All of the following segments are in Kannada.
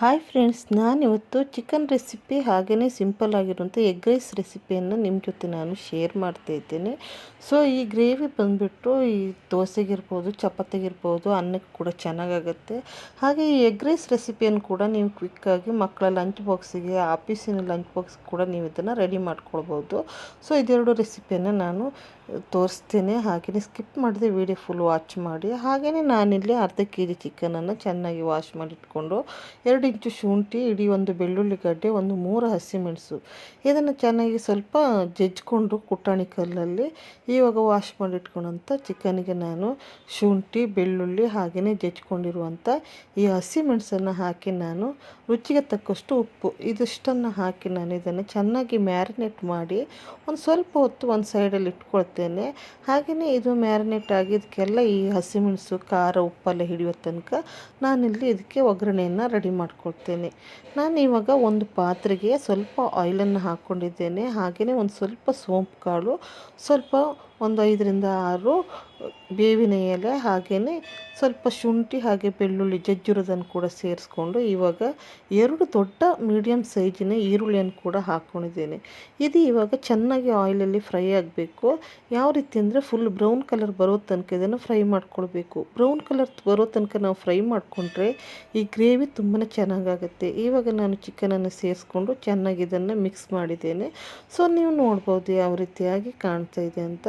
ಹಾಯ್ ಫ್ರೆಂಡ್ಸ್ ನಾನಿವತ್ತು ಚಿಕನ್ ರೆಸಿಪಿ ಹಾಗೆಯೇ ಸಿಂಪಲ್ ಆಗಿರುವಂಥ ಎಗ್ ರೈಸ್ ರೆಸಿಪಿಯನ್ನು ನಿಮ್ಮ ಜೊತೆ ನಾನು ಶೇರ್ ಮಾಡ್ತಾ ಇದ್ದೇನೆ. ಸೊ ಈ ಗ್ರೇವಿ ಬಂದುಬಿಟ್ಟು ಈ ದೋಸೆಗಿರ್ಬೋದು ಚಪಾತಿಗಿರ್ಬೋದು ಅನ್ನಕ್ಕೆ ಕೂಡ ಚೆನ್ನಾಗಾಗುತ್ತೆ. ಹಾಗೆ ಈ ಎಗ್ ರೈಸ್ ರೆಸಿಪಿಯನ್ನು ಕೂಡ ನೀವು ಕ್ವಿಕ್ಕಾಗಿ ಮಕ್ಕಳ ಲಂಚ್ ಬಾಕ್ಸಿಗೆ ಆಫೀಸಿನ ಲಂಚ್ ಬಾಕ್ಸ್ ಕೂಡ ನೀವು ಇದನ್ನು ರೆಡಿ ಮಾಡ್ಕೊಳ್ಬೋದು. ಸೊ ಇದೆರಡು ರೆಸಿಪಿಯನ್ನು ನಾನು ತೋರಿಸ್ತೇನೆ. ಹಾಗೆಯೇ ಸ್ಕಿಪ್ ಮಾಡಿದೆ ವೀಡಿಯೋ ಫುಲ್ ವಾಚ್ ಮಾಡಿ. ಹಾಗೆಯೇ ನಾನಿಲ್ಲಿ ಅರ್ಧ ಕೆ ಜಿ ಚಿಕನನ್ನು ಚೆನ್ನಾಗಿ ವಾಶ್ ಮಾಡಿಟ್ಕೊಂಡು ಎರಡು ಇಂಚು ಶುಂಠಿ, ಇಡೀ ಒಂದು ಬೆಳ್ಳುಳ್ಳಿ ಗಡ್ಡೆ, ಒಂದು ಮೂರು ಹಸಿಮೆಣಸು. ಇದನ್ನು ಚೆನ್ನಾಗಿ ಸ್ವಲ್ಪ ಜಜ್ಜಿಕೊಂಡು ಕುಟ್ಟಾಣಿ ಕಲ್ಲಲ್ಲಿ ಇವಾಗ ವಾಶ್ ಮಾಡಿಟ್ಕೊಂಡಂಥ ಚಿಕನಿಗೆ ನಾನು ಶುಂಠಿ, ಬೆಳ್ಳುಳ್ಳಿ ಹಾಗೆಯೇ ಜಜ್ಜಿಕೊಂಡಿರುವಂಥ ಈ ಹಸಿಮೆಣಸನ್ನು ಹಾಕಿ ನಾನು ರುಚಿಗೆ ತಕ್ಕಷ್ಟು ಉಪ್ಪು ಇದಿಷ್ಟನ್ನು ಹಾಕಿ ನಾನು ಇದನ್ನು ಚೆನ್ನಾಗಿ ಮ್ಯಾರಿನೇಟ್ ಮಾಡಿ ಒಂದು ಸ್ವಲ್ಪ ಹೊತ್ತು ಒಂದು ಸೈಡಲ್ಲಿ ಇಟ್ಕೊಳ್ತೇನೆ. ಹಾಗೆಯೇ ಇದು ಮ್ಯಾರಿನೇಟ್ ಆಗಿದ್ದಕ್ಕೆಲ್ಲ ಈ ಹಸಿಮೆಣಸು, ಖಾರ, ಉಪ್ಪೆಲ್ಲ ಹಿಡಿಯೋ ತನಕ ನಾನಿಲ್ಲಿ ಇದಕ್ಕೆ ಒಗ್ಗರಣೆಯನ್ನು ರೆಡಿ ಮಾಡ್ಕೊಳ್ತೇನೆ. ನಾನು ಇವಾಗ ಒಂದು ಪಾತ್ರೆಗೆ ಸ್ವಲ್ಪ ಆಯಿಲನ್ನು ಹಾಕ್ಕೊಂಡಿದ್ದೇನೆ ಹಾಗೆಯೇ ಒಂದು ಸ್ವಲ್ಪ ಸೋಂಪು ಕಾಳು ಸ್ವಲ್ಪ ಒಂದು ಐದರಿಂದ ಆರು, ಬೇವಿನ ಎಲೆ ಹಾಗೆಯೇ ಸ್ವಲ್ಪ ಶುಂಠಿ ಹಾಗೆ ಬೆಳ್ಳುಳ್ಳಿ ಜಜ್ಜಿರೋದನ್ನು ಕೂಡ ಸೇರಿಸ್ಕೊಂಡು ಇವಾಗ ಎರಡು ದೊಡ್ಡ ಮೀಡಿಯಮ್ ಸೈಜಿನ ಈರುಳ್ಳಿಯನ್ನು ಕೂಡ ಹಾಕ್ಕೊಂಡಿದ್ದೇನೆ. ಇದು ಇವಾಗ ಚೆನ್ನಾಗಿ ಆಯಿಲಲ್ಲಿ ಫ್ರೈ ಆಗಬೇಕು. ಯಾವ ರೀತಿ ಅಂದರೆ ಫುಲ್ ಬ್ರೌನ್ ಕಲರ್ ಬರೋ ತನಕ ಇದನ್ನು ಫ್ರೈ ಮಾಡ್ಕೊಳ್ಬೇಕು. ಬ್ರೌನ್ ಕಲರ್ ಬರೋ ತನಕ ನಾವು ಫ್ರೈ ಮಾಡಿಕೊಂಡ್ರೆ ಈ ಗ್ರೇವಿ ತುಂಬಾ ಚೆನ್ನಾಗಾಗುತ್ತೆ. ಇವಾಗ ನಾನು ಚಿಕನನ್ನು ಸೇರಿಸ್ಕೊಂಡು ಚೆನ್ನಾಗಿ ಇದನ್ನು ಮಿಕ್ಸ್ ಮಾಡಿದ್ದೇನೆ. ಸೊ, ನೀವು ನೋಡ್ಬೋದು ಯಾವ ರೀತಿಯಾಗಿ ಕಾಣ್ತಾ ಇದೆ ಅಂತ.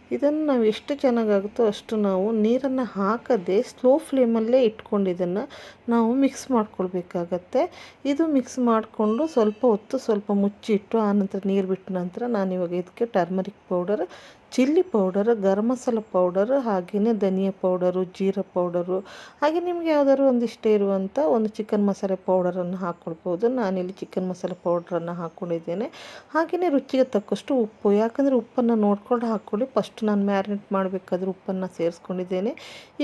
ಇದನ್ನು ನಾವು ಎಷ್ಟು ಚೆನ್ನಾಗಾಗುತ್ತೋ ಅಷ್ಟು ನಾವು ನೀರನ್ನು ಹಾಕದೆ ಸ್ಲೋ ಫ್ಲೇಮಲ್ಲೇ ಇಟ್ಕೊಂಡು ಇದನ್ನು ನಾವು ಮಿಕ್ಸ್ ಮಾಡ್ಕೊಳ್ಬೇಕಾಗತ್ತೆ. ಇದು ಮಿಕ್ಸ್ ಮಾಡಿಕೊಂಡು ಸ್ವಲ್ಪ ಹೊತ್ತು ಸ್ವಲ್ಪ ಮುಚ್ಚಿಟ್ಟು ಆನಂತರ ನೀರು ಬಿಟ್ಟ ನಂತರ ನಾನಿವಾಗ ಇದಕ್ಕೆ turmeric powder chilli powder garam masala powder ಹಾಗೆಯೇ ಧನಿಯಾ ಪೌಡರು ಜೀರಾ ಪೌಡರು ಹಾಗೆ ನಿಮಗೆ ಯಾವುದಾದ್ರು ಒಂದಿಷ್ಟ ಇರುವಂಥ ಒಂದು ಚಿಕನ್ ಮಸಾಲೆ ಪೌಡರನ್ನು ಹಾಕ್ಕೊಳ್ಬೋದು ನಾನಿಲ್ಲಿ ಚಿಕನ್ ಮಸಾಲೆ ಪೌಡರನ್ನು ಹಾಕ್ಕೊಂಡಿದ್ದೇನೆ ಹಾಗೆಯೇ ರುಚಿಗೆ ತಕ್ಕಷ್ಟು ಉಪ್ಪು, ಯಾಕಂದರೆ ಉಪ್ಪನ್ನು ನೋಡ್ಕೊಂಡು ಹಾಕ್ಕೊಳ್ಳಿ ಫಸ್ಟ್ ನಾನು ಮ್ಯಾರಿನೇಟ್ ಮಾಡಬೇಕಾದ್ರೆ ಉಪ್ಪನ್ನು ಸೇರಿಸ್ಕೊಂಡಿದ್ದೇನೆ.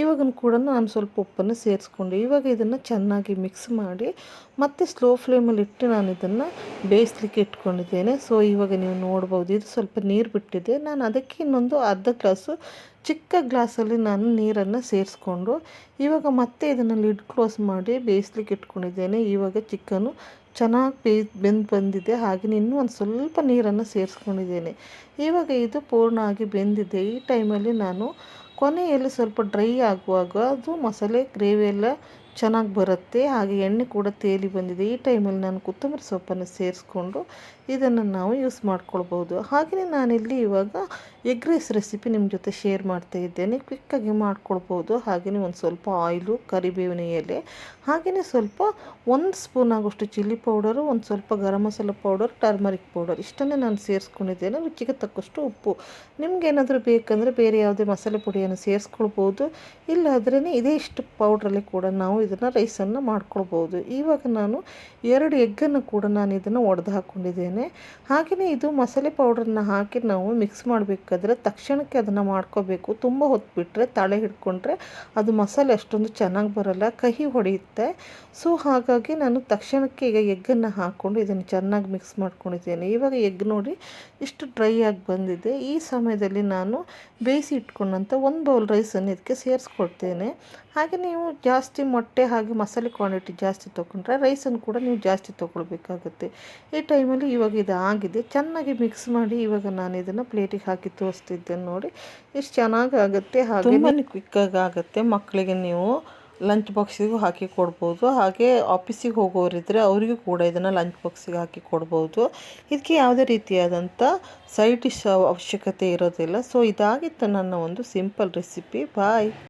ಇವಾಗ ಕೂಡ ನಾನು ಸ್ವಲ್ಪ ಉಪ್ಪನ್ನು ಸೇರಿಸ್ಕೊಂಡೆ. ಇವಾಗ ಇದನ್ನು ಚೆನ್ನಾಗಿ ಮಿಕ್ಸ್ ಮಾಡಿ ಮತ್ತೆ ಸ್ಲೋ ಫ್ಲೇಮಲ್ಲಿ ಇಟ್ಟು ನಾನು ಇದನ್ನು ಬೇಯಿಸ್ಲಿಕ್ಕೆ ಇಟ್ಕೊಂಡಿದ್ದೇನೆ. ಸೊ ಇವಾಗ ನೀವು ನೋಡ್ಬೋದು ಇದು ಸ್ವಲ್ಪ ನೀರು ಬಿಟ್ಟಿದೆ. ನಾನು ಅದಕ್ಕೆ ಇನ್ನೊಂದು ಅರ್ಧ ಗ್ಲಾಸು ಚಿಕ್ಕ ಗ್ಲಾಸಲ್ಲಿ ನಾನು ನೀರನ್ನು ಸೇರಿಸ್ಕೊಂಡು ಇವಾಗ ಮತ್ತೆ ಇದನ್ನು ಲಿಡ್ ಕ್ಲೋಸ್ ಮಾಡಿ ಬೇಯಿಸ್ಲಿಕ್ಕೆ ಇಟ್ಕೊಂಡಿದ್ದೇನೆ. ಇವಾಗ ಚಿಕನು ಚೆನ್ನಾಗಿ ಬೇಯ್ ಬೆಂದು ಬಂದಿದೆ. ಹಾಗೆ ಇನ್ನೂ ಒಂದು ಸ್ವಲ್ಪ ನೀರನ್ನು ಸೇರಿಸ್ಕೊಂಡಿದ್ದೇನೆ. ಇವಾಗ ಇದು ಪೂರ್ಣ ಆಗಿ ಬೆಂದಿದೆ. ಈ ಟೈಮಲ್ಲಿ ನಾನು ಕೊನೆಯಲ್ಲಿ ಸ್ವಲ್ಪ ಡ್ರೈ ಆಗುವಾಗ ಅದು ಮಸಾಲೆ, ಗ್ರೇವಿ ಎಲ್ಲ ಚೆನ್ನಾಗಿ ಬರುತ್ತೆ. ಹಾಗೆ ಎಣ್ಣೆ ಕೂಡ ತೇಲಿ ಬಂದಿದೆ. ಈ ಟೈಮಲ್ಲಿ ನಾನು ಕೊತ್ತಂಬರಿ ಸೊಪ್ಪನ್ನು ಸೇರಿಸ್ಕೊಂಡು ಇದನ್ನು ನಾವು ಯೂಸ್ ಮಾಡ್ಕೊಳ್ಬೋದು. ಹಾಗೆಯೇ ನಾನಿಲ್ಲಿ ಇವಾಗ ಎಗ್ ರೈಸ್ ರೆಸಿಪಿ ನಿಮ್ಮ ಜೊತೆ ಶೇರ್ ಮಾಡ್ತಾ ಇದ್ದೇನೆ. ಕ್ವಿಕ್ಕಾಗಿ ಮಾಡ್ಕೊಳ್ಬೋದು. ಹಾಗೆಯೇ ಒಂದು ಸ್ವಲ್ಪ ಆಯಿಲು, ಕರಿಬೇವಿನ ಎಲೆ, ಹಾಗೆಯೇ ಸ್ವಲ್ಪ ಒಂದು ಸ್ಪೂನ್ ಆಗೋಷ್ಟು ಚಿಲ್ಲಿ ಪೌಡರು, ಒಂದು ಸ್ವಲ್ಪ garam masala powder, turmeric powder ಇಷ್ಟನ್ನೇ ನಾನು ಸೇರಿಸ್ಕೊಂಡಿದ್ದೇನೆ. ರುಚಿಗೆ ತಕ್ಕಷ್ಟು ಉಪ್ಪು. ನಿಮಗೇನಾದರೂ ಬೇಕಂದರೆ ಬೇರೆ ಯಾವುದೇ ಮಸಾಲೆ ಪುಡಿಯನ್ನು ಸೇರಿಸ್ಕೊಳ್ಬೋದು. ಇಲ್ಲಾದ್ರೇ ಇದೇ ಇಷ್ಟು ಪೌಡ್ರಲ್ಲಿ ಕೂಡ ನಾವು ಇದನ್ನು ರೈಸನ್ನು ಮಾಡ್ಕೊಳ್ಬೋದು. ಇವಾಗ ನಾನು ಎರಡು ಎಗ್ಗನ್ನು ಕೂಡ ನಾನು ಇದನ್ನು ಒಡೆದು ಹಾಕ್ಕೊಂಡಿದ್ದೇನೆ ಹಾಗೆಯೇ ಇದು ಮಸಾಲೆ ಪೌಡರನ್ನ ಹಾಕಿ ನಾವು ಮಿಕ್ಸ್ ಮಾಡಬೇಕಾದ್ರೆ ತಕ್ಷಣಕ್ಕೆ ಅದನ್ನು ಮಾಡ್ಕೋಬೇಕು. ತುಂಬ ಹೊತ್ತು ಬಿಟ್ಟರೆ ತಳೆ ಹಿಡ್ಕೊಂಡ್ರೆ ಅದು ಮಸಾಲೆ ಅಷ್ಟೊಂದು ಚೆನ್ನಾಗಿ ಬರೋಲ್ಲ, ಕಹಿ ಹೊಡೆಯುತ್ತೆ. ಸೊ, ಹಾಗಾಗಿ ನಾನು ತಕ್ಷಣಕ್ಕೆ ಈಗ ಎಗ್ಗನ್ನು ಹಾಕ್ಕೊಂಡು ಇದನ್ನು ಚೆನ್ನಾಗಿ ಮಿಕ್ಸ್ ಮಾಡ್ಕೊಂಡಿದ್ದೇನೆ. ಇವಾಗ ಎಗ್ ನೋಡಿ ಇಷ್ಟು ಡ್ರೈ ಆಗಿ ಬಂದಿದೆ. ಈ ಸಮಯದಲ್ಲಿ ನಾನು ಬೇಯಿಸಿ ಇಟ್ಕೊಂಡಂಥ ಒಂದು ಬೌಲ್ ರೈಸನ್ನು ಇದಕ್ಕೆ ಸೇರಿಸ್ಕೊಡ್ತೇನೆ ಹಾಗೆ ನೀವು ಜಾಸ್ತಿ ಮೊಟ್ಟೆ ಹಾಗೆ ಮಸಾಲೆ ಕ್ವಾಂಟಿಟಿ ಜಾಸ್ತಿ ತೊಗೊಂಡ್ರೆ ರೈಸನ್ನು ಕೂಡ ನೀವು ಜಾಸ್ತಿ ತೊಗೊಳ್ಬೇಕಾಗುತ್ತೆ. ಈ ಟೈಮಲ್ಲಿ ಇವಾಗ ಇದು ಆಗಿದೆ. ಚೆನ್ನಾಗಿ ಮಿಕ್ಸ್ ಮಾಡಿ ಇವಾಗ ನಾನು ಇದನ್ನು ಪ್ಲೇಟಿಗೆ ಹಾಕಿ ತೋರಿಸ್ತಿದ್ದೇನೆ ನೋಡಿ. ಎಷ್ಟು ಚೆನ್ನಾಗಿ ಆಗುತ್ತೆ ಹಾಗೆ ತುಂಬಾ ಕ್ವಿಕ್ಕಾಗಿ ಆಗುತ್ತೆ. ಮಕ್ಕಳಿಗೆ ನೀವು ಲಂಚ್ ಬಾಕ್ಸಿಗೂ ಹಾಕಿ ಕೊಡ್ಬೋದು. ಹಾಗೆ ಆಫೀಸಿಗೆ ಹೋಗೋರಿದ್ದರೆ ಅವರಿಗೂ ಕೂಡ ಇದನ್ನು ಲಂಚ್ ಬಾಕ್ಸಿಗೆ ಹಾಕಿ ಕೊಡ್ಬೋದು. ಇದಕ್ಕೆ ಯಾವುದೇ ರೀತಿಯಾದಂಥ ಸೈಡ್ ಡಿಶ್ ಅವಶ್ಯಕತೆ ಇರೋದಿಲ್ಲ. ಸೊ ಇದಾಗಿತ್ತು ನನ್ನ ಒಂದು ಸಿಂಪಲ್ ರೆಸಿಪಿ ಬಾಯ್